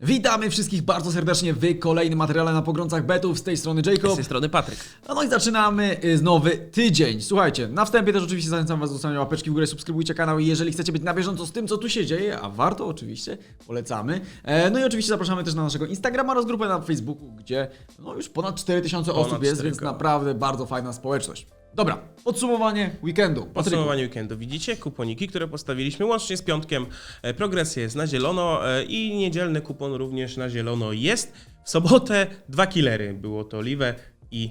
Witamy wszystkich bardzo serdecznie w kolejnym materiale na pogrącach betów. Z tej strony Jacob. Z tej strony Patryk. No, no i zaczynamy y, nowy tydzień. Słuchajcie, na wstępie też oczywiście zachęcam Was do zostawienia łapeczki w górę, subskrybujcie kanał i jeżeli chcecie być na bieżąco z tym, co tu się dzieje, a warto oczywiście, polecamy. E, no i oczywiście zapraszamy też na naszego Instagrama oraz grupę na Facebooku, gdzie no już ponad 4000 Ponad osób jest, więc 4K. naprawdę bardzo fajna społeczność. Dobra, podsumowanie weekendu. Patryku. Podsumowanie weekendu. Widzicie kuponiki, które postawiliśmy łącznie z piątkiem. E, Progresja jest na zielono e, i niedzielny kupon również na zielono jest. W sobotę dwa killery. Było to Live i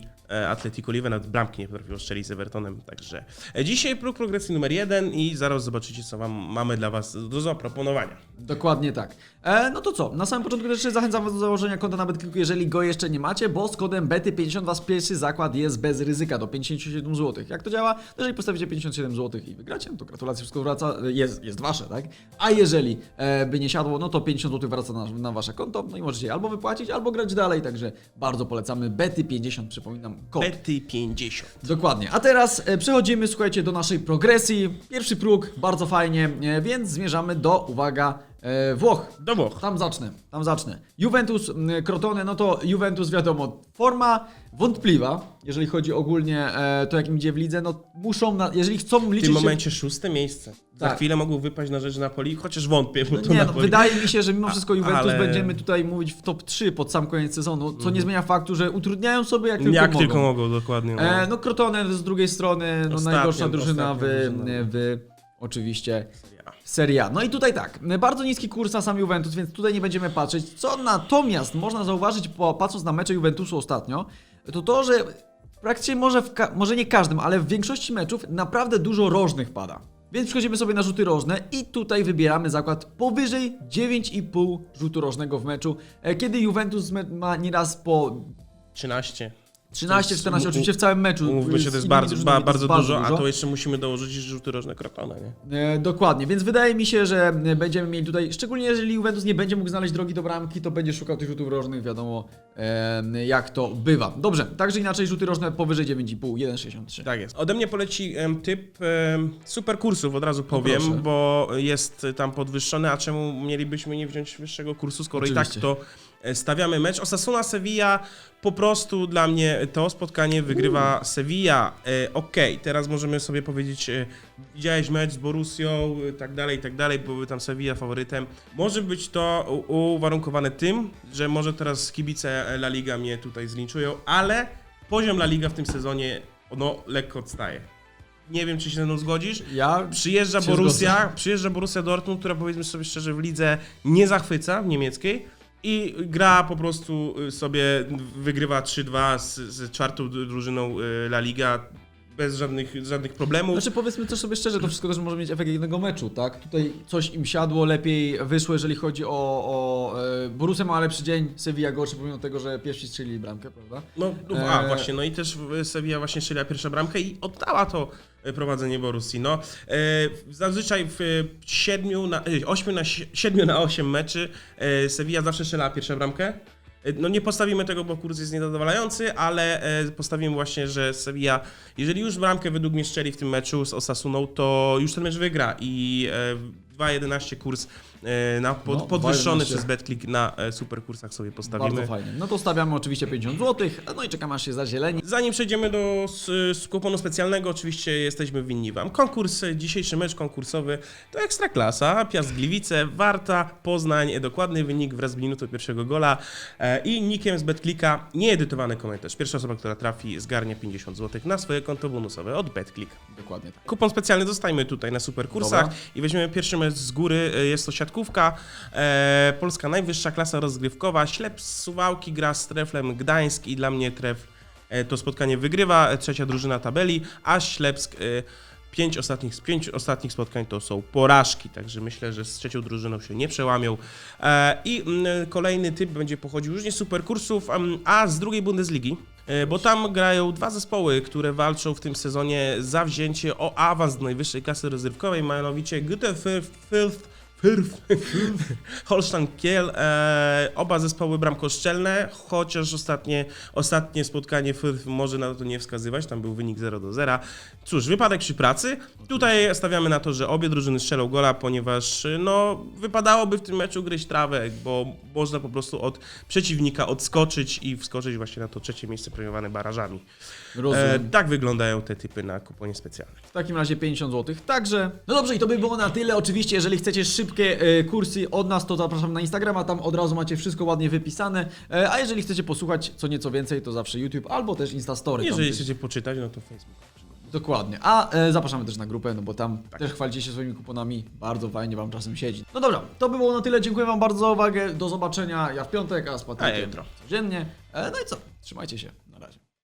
Atletico Live. Nawet bramki nie potrafiło strzelić z Evertonem. Także e, dzisiaj próg progresji numer jeden i zaraz zobaczycie, co wam mamy dla was do zaproponowania. Dokładnie tak. E, no to co? Na samym początku też zachęcam Was do założenia konta na jeżeli go jeszcze nie macie, bo z kodem BETY50 Was pierwszy zakład jest bez ryzyka do 57 zł. Jak to działa? Jeżeli postawicie 57 zł i wygracie, no to gratulacje, wszystko wraca, jest, jest Wasze, tak? A jeżeli e, by nie siadło, no to 50 zł wraca na, na Wasze konto, no i możecie albo wypłacić, albo grać dalej, także bardzo polecamy BETY50, przypominam, kod. Bety 50. Dokładnie. A teraz e, przechodzimy, słuchajcie, do naszej progresji. Pierwszy próg, bardzo fajnie, e, więc zmierzamy do, uwaga, e, Włoch. Do Włoch. Tam zacznę, tam zacznę. Juventus, m, Crotone, no to Juventus wiadomo, forma wątpliwa, jeżeli chodzi ogólnie e, to jak im idzie w lidze, no muszą, na, jeżeli chcą W liczyć tym się- momencie szóste miejsce. Za Tak. chwilę mogą wypaść na rzecz Napoli, chociaż wątpię, bo to Nie, no, Napoli. wydaje mi się, że mimo wszystko Juventus ale- będziemy tutaj mówić w top 3 pod sam koniec sezonu, co nie zmienia faktu, że utrudniają sobie jak tylko Jak mogą. tylko mogą, dokładnie. No. E, no Crotone z drugiej strony, no Ostatnia- najgorsza drużyna w, ostatnia drużyna. w oczywiście. Serie A. No i tutaj tak, bardzo niski kurs na sam Juventus, więc tutaj nie będziemy patrzeć. Co natomiast można zauważyć, po, patrząc na mecze Juventusu ostatnio, to to, że praktycznie może, może nie każdym, ale w większości meczów naprawdę dużo rożnych pada. Więc przechodzimy sobie na rzuty rożne i tutaj wybieramy zakład powyżej 9,5 rzutu rożnego w meczu, e, kiedy Juventus ma nieraz po 13. 13-14 oczywiście w całym meczu. Umówmy z się, to jest bardzo, ba, bardzo, dużo, a to jeszcze musimy dołożyć rzuty rożne krotone, nie? E, dokładnie, więc wydaje mi się, że e, będziemy mieli tutaj, szczególnie jeżeli Juventus nie będzie mógł znaleźć drogi do bramki, to będzie szukał tych rzutów rożnych, wiadomo e, jak to bywa. Dobrze, także inaczej rzuty rożne powyżej 9,5, 1,63. Tak jest. Ode mnie poleci em, typ em, super kursów, od razu powiem, proszę. bo jest tam podwyższony, a czemu mielibyśmy nie wziąć wyższego kursu, skoro i Oczywiście. tak to stawiamy mecz. Osasuna Sevilla, po prostu dla mnie to spotkanie wygrywa Sevilla. E, Okej, teraz możemy sobie powiedzieć, e, widziałeś mecz z Borussią, e, tak dalej, tak dalej, byłby tam Sevilla faworytem. Może być to u- uwarunkowane tym, że może teraz kibice La Liga mnie tutaj zlinczują, ale poziom La Liga w tym sezonie no, lekko odstaje. Nie wiem, czy się ze mną zgodzisz. Ja Przyjeżdża Się Borussia, przyjeżdża Borussia Dortmund, która powiedzmy sobie szczerze w lidze nie zachwyca w niemieckiej i gra po prostu y, sobie, wygrywa 3-2 z, z czwartą dru- drużyną y, La Liga bez żadnych, żadnych problemów. Znaczy powiedzmy też sobie szczerze, to wszystko też może mieć efekt jednego meczu, tak? Tutaj coś im siadło, lepiej wyszło, jeżeli chodzi o, o e, Borussia ma lepszy dzień, Sevilla gorszy, pomimo tego, że pierwsi strzelili bramkę, prawda? No, no a Eee. właśnie, no i też Sevilla właśnie strzeliła pierwszą bramkę i oddała to e, prowadzenie Borussii. No, e, zazwyczaj w e, siedmiu na, e, ośmiu na, si- siedmiu na 8 meczy e, Sevilla zawsze strzelała pierwszą bramkę. E, No nie postawimy tego, bo kurs jest niezadowalający, ale e, postawimy właśnie, że Sevilla, jeżeli już bramkę według mnie strzeli w tym meczu z Osasuną, to już ten mecz wygra i e, 2.11 kurs e, na pod, No, podwyższony 2.11. przez BetClick na e, superkursach sobie postawimy. Bardzo fajnie. No to stawiamy oczywiście 50 zł, no i czekamy aż się zazieleni. Zanim przejdziemy do s- s- kuponu specjalnego, oczywiście jesteśmy winni Wam. Konkurs, e, dzisiejszy mecz konkursowy to Ekstraklasa, Piast Gliwice, Warta, Poznań, e, dokładny wynik wraz z minutą pierwszego gola e, i nikiem z BetClicka nieedytowany komentarz. Pierwsza osoba, która trafi zgarnia 50 zł na swoje konto bonusowe od BetClick. Dokładnie tak. Kupon specjalny dostajmy tutaj na superkursach Dobra. i weźmiemy pierwszy mecz z góry, e, jest to siatkówka, e, polska najwyższa klasa rozgrywkowa, Ślep z Suwałki gra z Treflem Gdańsk i dla mnie Tref e, to spotkanie wygrywa, e, trzecia drużyna tabeli, a Ślepsk e, pięć ostatnich, z pięć ostatnich spotkań to są porażki, także myślę, że z trzecią drużyną się nie przełamią. E, I mm, kolejny typ będzie pochodził już nie z superkursów, em, a z drugiej Bundesligi. E, Bo tam grają dwa zespoły, które walczą w tym sezonie za wzięcie o awans do najwyższej klasy rozrywkowej, mianowicie Fyrf. Holstein Kiel. E, oba zespoły bramkoszczelne, chociaż ostatnie, ostatnie spotkanie Fyrf może na to nie wskazywać, tam był wynik 0 do 0. Cóż, wypadek przy pracy. Tutaj stawiamy na to, że obie drużyny strzelą gola, ponieważ no, wypadałoby w tym meczu gryźć trawę, bo można po prostu od przeciwnika odskoczyć i wskoczyć właśnie na to trzecie miejsce premiowane barażami. Rozumiem. E, tak wyglądają te typy na kuponie specjalnym. W takim razie 50 zł. Także, no dobrze, i to by było na tyle. Oczywiście, jeżeli chcecie szybkie e, kursy od nas, to zapraszam na Instagrama, tam od razu macie wszystko ładnie wypisane. E, a jeżeli chcecie posłuchać co nieco więcej, to zawsze YouTube albo też Instastory. Jeżeli chcecie poczytać, no to Facebook. Dokładnie. A e, zapraszamy też na grupę, no bo tam też chwalicie się swoimi kuponami. Bardzo fajnie wam czasem siedzi. No dobra, to by było na tyle. Dziękuję wam bardzo za uwagę. Do zobaczenia ja w piątek, a z Patrykiem A ja jutro. codziennie. E, no i co? Trzymajcie się.